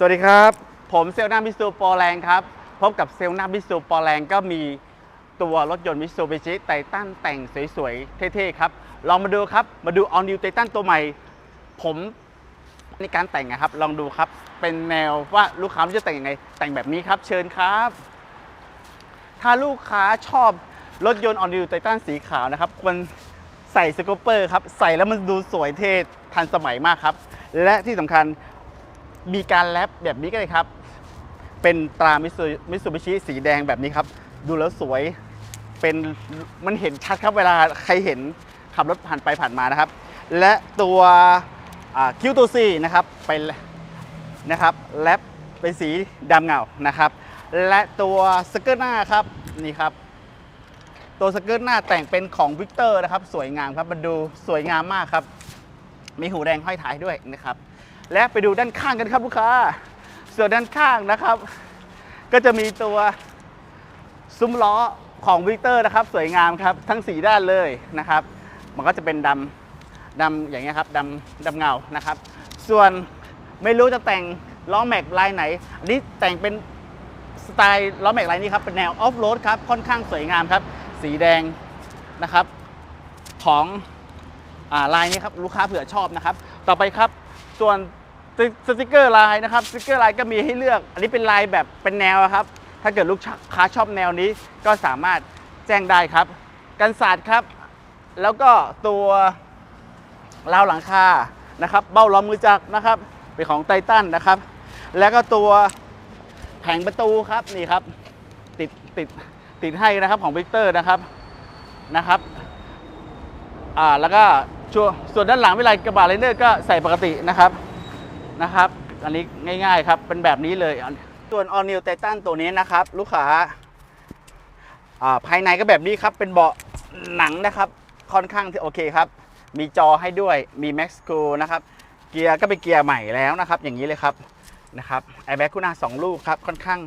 สวัสดีครับ ผมเซลนามิสูปอแรงครับ พบกับเซลนามิสูปอแรงก็มีตัวรถยนต์มิสูบิชิไททันแต่งสวยๆ เท่ๆ ครับ ลองมาดูครับ มาดู All New Titan ตัวใหม่ ผมในการแต่งนะครับ ลองดูครับ เป็นแนวว่าลูกค้าจะแต่งยังไง แต่งแบบนี้ครับ เชิญครับ ถ้าลูกค้าชอบรถยนต์ All New Titan สีขาวนะครับ ควรใส่สกูปเปอร์ครับ ใส่แล้วมันดูสวยเท่ทันสมัยมากครับ และที่สำคัญ มีการแรปแบบนี้ก็เลยครับ เป็นตรามิซูมิซูบิชิสีแดงแบบนี้ครับ ดูแล้วสวย เป็นมันเห็นชัดครับเวลาใครเห็นขับรถผ่านไปผ่านมานะครับ และตัวคิวตัวซีนะครับเป็นนะครับแรปเป็นสีดำเงานะครับ และตัวสเกิร์ตหน้าครับนี่ครับ ตัวสเกิร์ตหน้าแต่งเป็นของวิกเตอร์นะครับ สวยงามครับมันดูสวยงามมากครับ มีหูแดงห้อยท้ายด้วยนะครับ และไปดูด้านข้างกันครับลูกค้า ส่วนด้านข้างนะครับ ก็จะมีตัวซุ้มล้อของวิกเตอร์นะครับ สวยงามครับ ทั้งสีด้านเลยนะครับ มันก็จะเป็นดำดำอย่างเงี้ยครับดำดำเงานะครับ ส่วนไม่รู้จะแต่งล้อแม็กลายไหน อันนี้แต่งเป็นสไตล์ล้อแม็กลายนี้ครับเป็นแนวออฟโรดครับค่อนข้างสวยงามครับ สีแดงนะครับ ของอาลายนี้ครับลูกค้าเผื่อชอบนะครับ ต่อไปครับส่วน สติกเกอร์ลายนะครับสติกเกอร์ลายก็มีให้เลือก อันนี้เป็นลายแบบเป็นแนวครับ ถ้าเกิดลูกค้าชอบแนวนี้ก็สามารถแจ้งได้ครับ กันศาสตร์ครับ แล้วก็ตัวราวหลังคานะครับ เบ้าล้อมมือจักรนะครับเป็นของไททันนะครับ แล้วก็ตัวแผงประตูครับนี่ครับ ติดติดติดให้นะครับของวิกเตอร์นะครับนะครับอ่าแล้วก็ชัวส่วนด้านหลังเวลกระบะไลเนอร์ก็ใส่ปกตินะครับ นะครับ อันนี้ง่ายๆครับเป็นแบบนี้เลยอันส่วน All New Titan ตัวนี้นะครับ ลูกค้าภายในก็แบบนี้ครับ เป็นเบาะหนังนะครับค่อนข้างที่โอเคครับ มีจอให้ด้วยมี Max c o o l นะครับ เกียร์ก็เป็นเกียร์ใหม่แล้วนะครับ อย่างนี้เลยครับนะครับไอแบ็กคู่หน้า 2 ลูกครับ ค่อนข้าง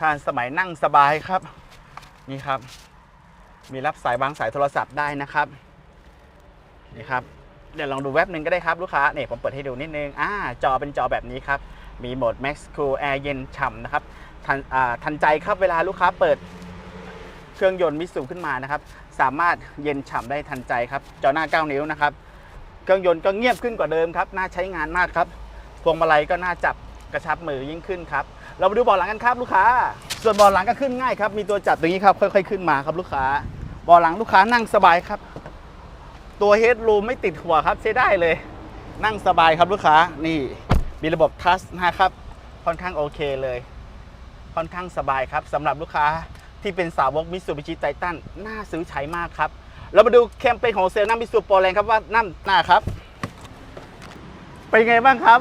ทานสมัยนั่งสบายครับ นี่ครับ มีรับสายวางสายโทรศัพท์ได้นะครับ นี่ครับ เดี๋ยวลองดูแว็บหนึ่งก็ได้ครับลูกค้าเนี่ยผมเปิดให้ดูนิดนึงอ่าจอเป็นจอแบบนี้ครับ มีโหมด Max Cool Air เย็นฉ่ำนะครับทันอ่าทันใจครับเวลาลูกค้าเปิดเครื่องยนต์มิสูขึ้นมานะครับ สามารถเย็นฉ่ำได้ทันใจครับ จอหน้า 9 นิ้วนะครับ เครื่องยนต์ก็เงียบขึ้นกว่าเดิมครับ น่าใช้งานมากครับ พวงมาลัยก็น่าจับกระชับมือยิ่งขึ้นครับ เรามาดูเบาะหลังกันครับลูกค้า ส่วนเบาะหลังก็ขึ้นง่ายครับ มีตัวจับตรงนี้ครับ ค่อย ๆ ขึ้นมาครับลูกค้า เบาะหลังลูกค้านั่งสบายครับ ตัวเฮดรูมไม่ติดหัวครับใช้ได้เลย นั่งสบายครับลูกค้านี่มีระบบทัชนะครับ ค่อนข้างโอเคเลย ค่อนข้างสบายครับสำหรับลูกค้าที่เป็นสาวกมิสูบิชิไททันน่าซื้อใช้มากครับ เรามาดูแคมเปญของเซลล์น้ำมิสูโปรแรงครับว่าน้ำหน้าครับเป็นไงบ้างครับ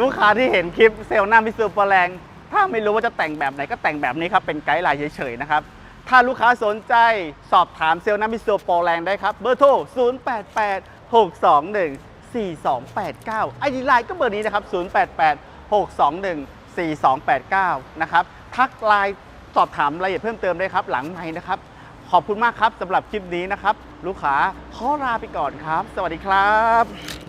ลูกค้าที่เห็นคลิปเซลล์น้ามิสูโปรแรงถ้าไม่รู้ว่าจะแต่งแบบไหนก็แต่งแบบนี้ครับเป็นไกด์ไลน์เฉยๆนะครับ ถ้าลูกค้าสนใจสอบถามเซลล์น้ำมิสูโปรแรงได้ครับ เบอร์โทร 088 621 4289 ไอดีไลน์ก็เบอร์นี้นะครับ 088 621 4289 นะครับ ทักไลน์สอบถามรายละเอียดเพิ่มเติมได้ครับ หลังไมค์นะครับ ขอบคุณมากครับสำหรับคลิปนี้นะครับ ลูกค้าขอลาไปก่อนครับ สวัสดีครับ